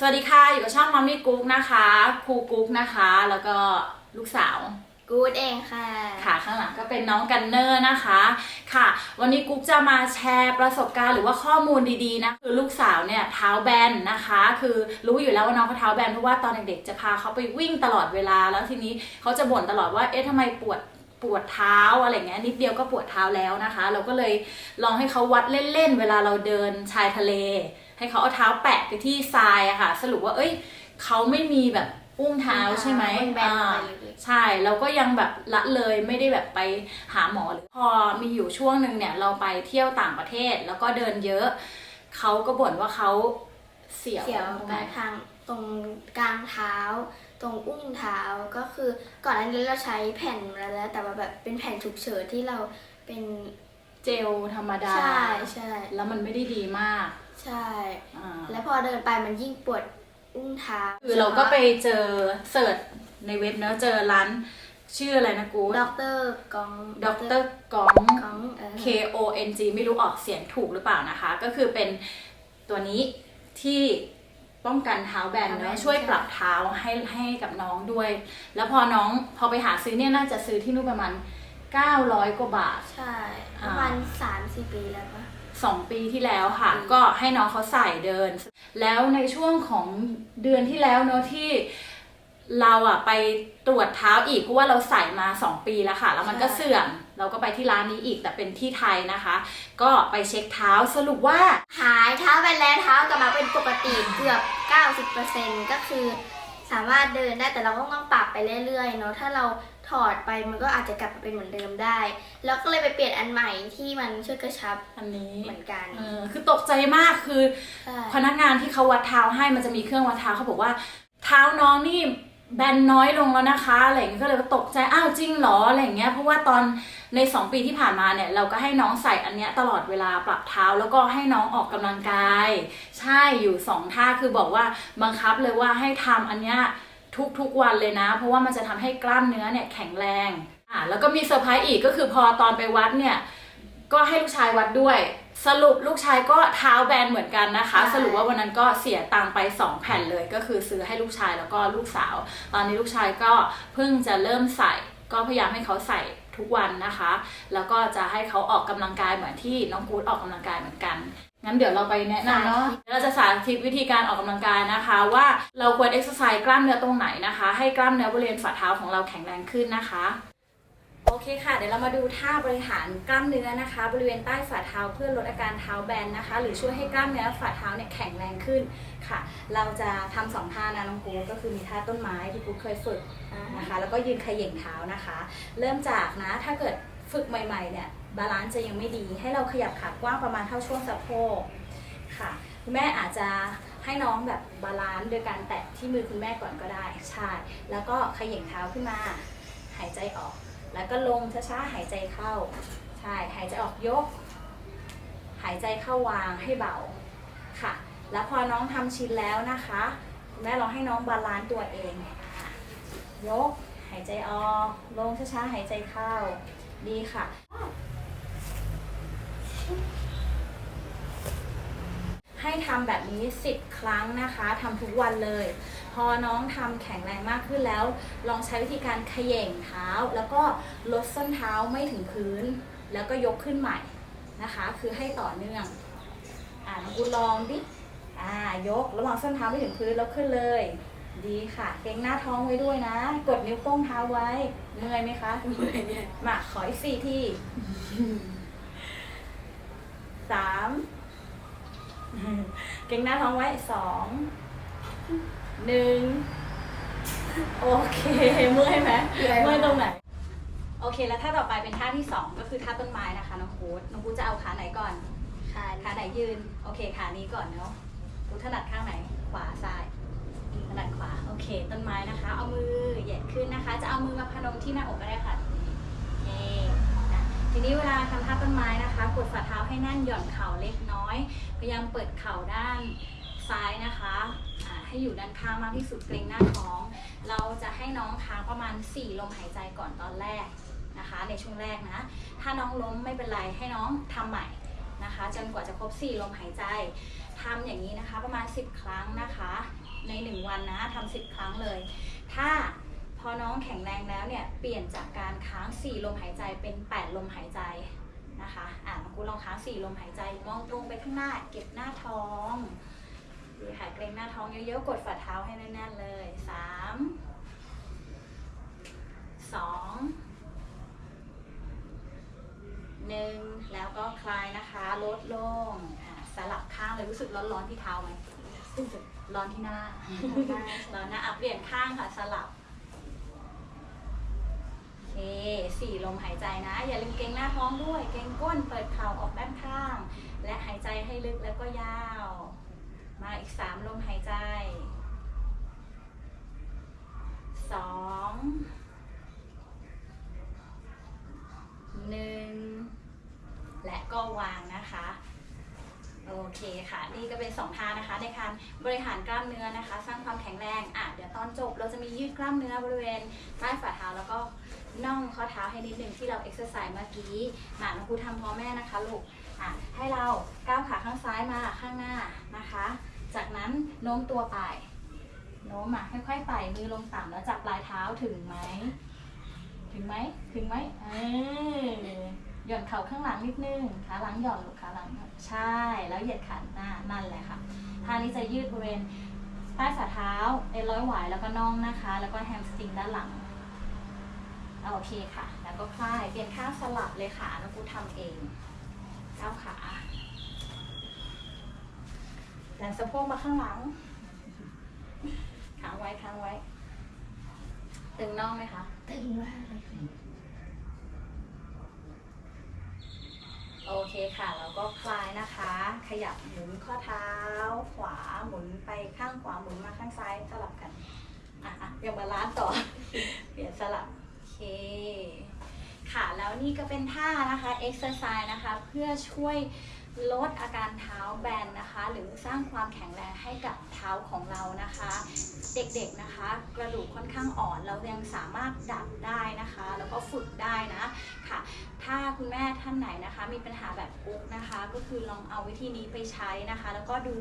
สวัสดีค่ะ อยู่กับช่องมัมมี่กุ๊กนะคะครูกุ๊กนะคะ แล้วก็ลูกสาวกูดเองค่ะ ค่ะข้างหลังก็เป็นน้องกันเนอร์นะคะ ค่ะ วันนี้กุ๊กจะมาแชร์ประสบการณ์หรือว่าข้อมูลดีๆนะคือลูกสาวเนี่ยเท้าแบนนะคะ คือรู้อยู่แล้วว่าน้องเขาเท้าแบนเพราะว่าตอนเด็กๆจะพาเขาไปวิ่งตลอดเวลา แล้วทีนี้เขาจะบ่นตลอดว่าเอ๊ะทำไมปวดปวดเท้าอะไรเงี้ยนิดเดียวก็ปวดเท้าแล้วนะคะ เราก็เลยลองให้เขาวัดเล่นๆเวลาเราเดินชายทะเล ให้เขาเอาเท้าแปะไปที่ทรายอะค่ะ สรุปว่าเอ้ยเขาไม่มีแบบอุ้งเท้าใช่ไหมอุ้งแบนอ่าไปเลยใช่เราก็ยังแบบละเลยไม่ได้แบบไปหาหมอหรือพอมีอยู่ช่วงหนึ่งเนี่ยเราไปเที่ยวต่างประเทศแล้วก็เดินเยอะเขาก็บ่นว่าเขาเสียวเสียวตรงกไหนลางทางตรงกลางเท้า ตรงอุ้งเท้าก็คือก่อนหน้านี้เราใช้แผ่นมาแล้วแต่ว่าแบบเป็นแผ่นฉุกเฉินที่เราเป็นเจลธรรมดาใช่ใช่แล้วมันไม่ได้ดีมาก ใช่ อ่าแล้วพอเดินไปมันยิ่งปวดอุ้งเท้าคือเราก็ไปเจอเสิร์ชในเว็บเนอะเจอร้านชื่ออะไรนะกูด็อกเตอร์กองด็อกเตอร์กองกองเออ K O N G ไม่รู้ออกเสียงถูกหรือเปล่านะคะ ก็คือเป็นตัวนี้ที่ป้องกันเท้าแบนเนอะช่วยปรับเท้าให้ให้กับน้องด้วย แล้วพอน้องพอไปหาซื้อเนี่ยน่าจะซื้อที่นู่นประมาณ 900 กว่าบาท ใช่ ประมาณสามสี่ปีแล้วปะ 2 ปีที่แล้วค่ะอืมก็ให้น้องเขาใส่เดิน แล้วในช่วงของเดือนที่แล้วเนอะที่เราอะไปตรวจเท้าอีกเพราะว่าเราใส่มา 2 ปีแล้วค่ะ แล้วมันก็เสื่อม เราก็ไปที่ร้านนี้อีกแต่เป็นที่ไทยนะคะ ก็ไปเช็คเท้าสรุปว่า หายเท้าไปแล้วเท้ากลับมาเป็นปกติเกือบ 90%ก็คือ สามารถเดินได้แต่เราก็ต้องปรับไปเรื่อยๆเนาะถ้าเรา ถอดไปมันก็อาจจะกลับมาเป็นเหมือนเดิมได้ แล้วก็เลยไปเปลี่ยนอันใหม่ที่มันช่วยกระชับอันนี้เหมือนกันเออคือตกใจมากคือใช่พนักงานที่เขาวัดเท้าให้มันจะมีเครื่องวัดเท้าเขาบอกว่า เท้าน้องนี่แบนน้อยลงแล้วนะคะอะไรอย่างเงี้ยก็เลยตกใจอ้าวจริงเหรออะไรอย่างเงี้ยเพราะว่าตอนใน 2 ปีที่ผ่านมาเนี่ยเราก็ให้น้องใส่อันเนี้ยตลอดเวลาปรับเท้าแล้วก็ให้น้องออกกำลังกาย ใช่อยู่สองท่าคือบอกว่าบังคับเลยว่าให้ทำอันเนี้ย ทุกๆวันเลยนะ เพราะว่ามันจะทำให้กล้ามเนื้อเนี่ยแข็งแรงอ่าแล้วก็มีเซอร์ไพรส์อีกก็คือพอตอนไปวัดเนี่ยก็ให้ลูกชายวัดด้วย สรุปลูกชายก็เท้าแบนเหมือนกันนะคะใช่สรุปว่าวันนั้นก็เสียตังค์ไป 2 แผ่นเลย ก็คือซื้อให้ลูกชายแล้วก็ลูกสาว ตอนนี้ลูกชายก็เพิ่งจะเริ่มใส่ก็พยายามให้เขาใส่ ทุกวันนะคะ แล้วก็จะให้เขาออกกำลังกายเหมือนที่น้องกู๊ดออกกำลังกายเหมือนกันงั้นเดี๋ยวเราไปแนะนำเนาะเดี๋ยวเราจะสาธิตวิธีการออกกำลังกายนะคะ ว่าเราควรเอ็กซ์ไซส์กล้ามเนื้อตรงไหนนะคะ ให้กล้ามเนื้อบริเวณฝ่าเท้าของเราแข็งแรงขึ้นนะคะ โอเคค่ะ เดี๋ยวเรามาดูท่าบริหารกล้ามเนื้อนะคะ บริเวณใต้ฝ่าเท้าเพื่อลดอาการเท้าแบนนะคะ หรือช่วยให้กล้ามเนื้อฝ่าเท้าเนี่ยแข็งแรงขึ้นค่ะ เราจะทำสองท่านะน้องกูก็คือมีท่าต้นไม้ที่กูเคยฝึกนะคะ แล้วก็ยืนเขย่งเท้านะคะ เริ่มจากนะถ้าเกิดฝึกใหม่ๆเนี่ยบาลานซ์จะยังไม่ดี ให้เราขยับขากว้างประมาณเท่าช่วงสะโพกค่ะคุณแม่อาจจะให้น้องแบบบาลานซ์โดยการแตะที่มือคุณแม่ก่อนก็ได้ ใช่ แล้วก็ขย่งเท้าขึ้นมา หายใจออก แล้วก็ลงช้าๆหายใจเข้า ใช่ หายใจออกยก หายใจเข้าวางให้เบา ค่ะ แล้วพอน้องทำชินแล้วนะคะแม่ลองให้น้องบาลานซ์ตัวเอง ยก หายใจออก ลงช้าๆหายใจเข้า ดีค่ะ ให้ทำแบบนี้ 10 ครั้งนะคะทำทุกวันเลย อน้องทำแข็งแรงมากขึ้นแล้ว ลองใช้วิธีการเขย่งเท้า แล้วก็ลดส้นเท้าไม่ถึงพื้น แล้วก็ยกขึ้นใหม่นะคะ คือให้ต่อเนื่องอ่าน้องกูลองดิอ่ายกระหว่างส้นเท้าไม่ถึงพื้นแล้วขึ้นเลย ดีค่ะเกรงหน้าท้องไว้ด้วยนะ กดนิ้วโป้งเท้าไว้เมื่อยไหมคะมาขออีกสี่ที่สามเกรงหน้าท้องไว้สอง หนึ่งโอเคเมื่อยไหมเมื่อยมากเมื่อยตรงไหน โอเคแล้วท่าต่อไปเป็นท่าที่สองก็คือท่าต้นไม้นะคะน้องคูดน้องคูดจะเอาขาไหนก่อนค่ะขาไหนยืน โอเคขานี้ก่อนเนาะคูดถนัดข้างไหน ขวาซ้ายถนัดขวาโอเค ต้นไม้นะคะ เอามือเหยียดขึ้นนะคะ จะเอามือมาพนมที่หน้าอกก็ได้ค่ะโอเคนะทีนี้เวลาทำท่าต้นไม้นะคะกดฝ่าเท้าให้แน่นหย่อนเข่าเล็กน้อย พยายามเปิดเข่าด้าน ซ้ายนะคะให้อยู่ด้านข้างมากที่สุดเกรงหน้าท้อง เราจะให้น้องค้างประมาณ 4 ลมหายใจก่อนตอนแรกนะคะ ในช่วงแรกนะ ถ้าน้องล้มไม่เป็นไรให้น้องทำใหม่นะคะ จนกว่าจะครบ 4 ลมหายใจทำอย่างนี้นะคะประมาณ 10 ครั้งนะคะ ใน 1 วันนะทำสิบครั้งเลย ถ้าพอน้องแข็งแรงแล้วเนี่ยเปลี่ยนจากการค้าง 4 ลมหายใจเป็น 8 ลมหายใจนะคะอะน้องกูลองค้าง 4 ลมหายใจมองตรงไปข้างหน้าเก็บหน้าท้อง ค่ะเกรงหน้าท้องเยอะๆ กดฝ่าเท้าให้แน่นๆเลย3 2หนึ่งแล้วก็คลายนะคะ ลดลงอะสลับข้างเลยรู้สึกร้อนๆที่เท้าไหมรู้สึกร้อนที่หน้าร้อนหน้าอะเปลี่ยนข้างค่ะ สลับโอเคสี่ลมหายใจนะ อย่าลืมเกรงหน้าท้องด้วย เกรงก้นเปิดเข่าออกด้านข้าง และหายใจให้ลึกแล้วก็ยาว มาอีกสามลมหายใจสองหนึ่งและก็วางนะคะ โอเคค่ะ นี่ก็เป็นสองท่านะคะ ในการบริหารกล้ามเนื้อนะคะ สร้างความแข็งแรงอะเดี๋ยวตอนจบเราจะมียืดกล้ามเนื้อบริเวณใต้ฝ่าเท้าแล้วก็น่องข้อเท้าให้นิดนึงที่เราเอ็กซ์ไซส์เมื่อกี้หมาน้องครูทำพร้อมแม่นะคะลูกอะให้เราก้าวขาข้างซ้ายมาข้างหน้านะคะ จากนั้นโน้มตัวไป โน้มมาค่อยๆไต่มือลงต่ำแล้วจับปลายเท้าถึงไหม ถึงไหมถึงไหมเออหย่อนเข่าข้างหลังนิดนึงขาหลังหย่อนลูกขาหลังใช่แล้วเหยียดขาหน้านั่นแหละค่ะท่านี้จะยืดบริเวณใต้ฝ่าเท้าเอ็นร้อยหวายแล้วก็น่องนะคะ แล้วก็แฮมสตริงด้านหลังเอาโอเคค่ะ แล้วก็คลายเปลี่ยนข้างสลับเลยค่ะน้องกูทำเองก้าวขา แรงสะโพกมาข้างหลังค้างไว้ค้างไว้ ตึงน่องไหมคะ ตึงมากเลยโอเคค่ะแล้วก็คลายนะคะ ขยับหมุนข้อเท้า ขวาหมุนไปข้างขวาหมุนมาข้างซ้ายสลับกันอะอะยังบาล้านต่อ เปลี่ยนสลับ โอเคค่ะแล้วนี่ก็เป็นท่านะคะเอ็กซ์ไซส์นะคะ เพื่อช่วย ลดอาการเท้าแบนนะคะ หรือสร้างความแข็งแรงให้กับเท้าของเรานะคะ เด็กๆนะคะ กระดูกค่อนข้างอ่อนเรายังสามารถดัดได้นะคะ แล้วก็ฝึกได้นะค่ะถ้าคุณแม่ท่านไหนนะคะ มีปัญหาแบบกุ๊กนะคะ ก็คือลองเอาวิธีนี้ไปใช้นะคะ แล้วก็ดู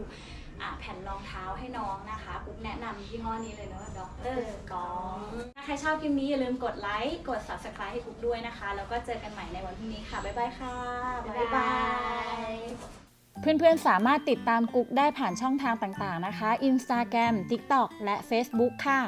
แผ่นรองเท้าให้น้องนะคะกุ๊กแนะนำยี่ห้อนี้เลยเนาะด็อกเตอร์กองถ้าใครชอบคลิปนี้อย่าลืมกดไลค์กด subscribe ให้กุ๊กด้วยนะคะ แล้วก็เจอกันใหม่ในวันพรุ่งนี้ค่ะบ๊ายบายค่ะบ๊ายบายเพื่อนๆ สามารถติดตามกุ๊กได้ผ่านช่องทางต่างๆนะคะ Instagram TikTok และ Facebook ค่ะ